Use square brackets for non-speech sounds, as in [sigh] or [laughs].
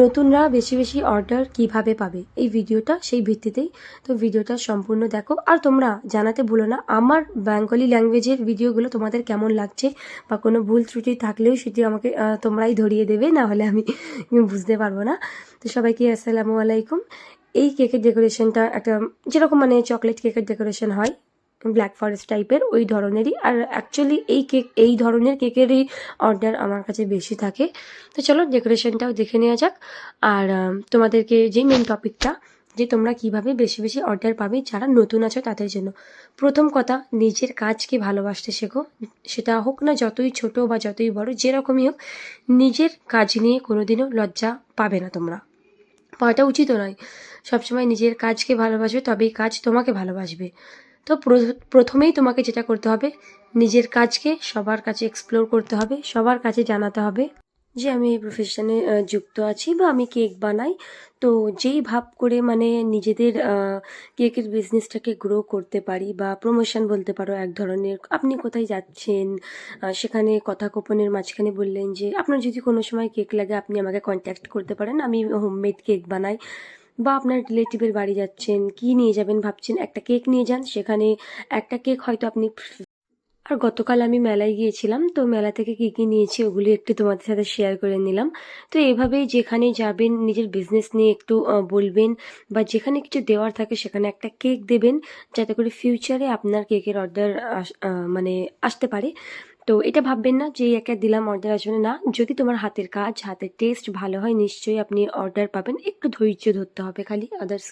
নতুনরা বেশি বেশি অর্ডার কীভাবে পাবে? এই ভিডিওটা সেই ভিত্তিতেই। তো ভিডিওটা সম্পূর্ণ দেখো। আর তোমরা জানাতে ভুলো না, আমার বেঙ্গলি ল্যাঙ্গুয়েজের ভিডিওগুলো তোমাদের কেমন লাগছে বা কোনো ভুল ত্রুটি থাকলেও সেটি আমাকে তোমরাই ধরিয়ে দেবে, না হলে আমি [laughs] বুঝতে পারব না। তো সবাইকে আসসালামু আলাইকুম। এই কেকের ডেকোরেশনটা একটা, যেরকম মানে চকলেট কেকের ডেকোরেশন হয় ব্ল্যাক ফরেস্ট টাইপের ওই ধরনেরই। আর অ্যাকচুয়ালি এই কেক এই ধরনের কেকেরই অর্ডার আমার কাছে বেশি থাকে। তো চলো ডেকোরেশনটাও দেখে নেওয়া যাক। আর তোমাদেরকে যে মেন টপিকটা যে তোমরা কীভাবে বেশি বেশি অর্ডার পাবে, যারা নতুন আছো তাদের জন্য। প্রথম কথা, নিজের কাজকে ভালোবাসতে শেখো। সেটা হোক না যতই ছোট বা যতই বড়, যেরকমই হোক, নিজের কাজ নিয়ে কোনোদিনও লজ্জা পাবে না তোমরা। পাওয়াটা উচিত নয়। সবসময় নিজের কাজকে ভালোবাসবে, তবেই কাজ তোমাকে ভালোবাসবে। তো প্র- প্রথমেই তোমাকে যেটা করতে হবে, নিজের কাজকে সবার কাছে এক্সপ্লোর করতে হবে, সবার কাছে জানাতে হবে যে আমি এই প্রফেশনে যুক্ত আছি বা আমি কেক বানাই। তো যেই ভাব করে মানে নিজেদের কেকের বিজনেসটাকে গ্রো করতে পারি বা প্রমোশন বলতে পারো এক ধরনের, আপনি কোথায় যাচ্ছেন সেখানে কথা গোপনের মাঝখানে বললেন যে আপনার যদি কোনো সময় কেক লাগে, আপনি আমাকে কন্ট্যাক্ট করতে পারেন, আমি হোমমেড কেক বানাই। বা আপনার রিলেটিভের বাড়ি যাচ্ছেন, কি নিয়ে যাবেন ভাবছেন, একটা কেক নিয়ে যান, সেখানে একটা কেক হয়তো আপনি আর গতকাল আমি মেলায় গিয়েছিলাম, তো মেলা থেকে কী কী নিয়েছি ওগুলি একটু তোমাদের সাথে শেয়ার করে নিলাম। তো এভাবেই যেখানে যাবেন, নিজের বিজনেস নিয়ে একটু বলবেন বা যেখানে কিছু দেওয়ার থাকে সেখানে একটা কেক দেবেন, যাতে করে ফিউচারে আপনার কেকের অর্ডার মানে আসতে পারে। তো এটা ভাববেন না যে একটা দিলাম অর্ডার আসবে না, যদি তোমার হাতের কাজ, হাতের টেস্ট ভালো হয়, নিশ্চয়ই আপনি অর্ডার পাবেন। একটু ধৈর্য ধরতে হবে খালি আদার্স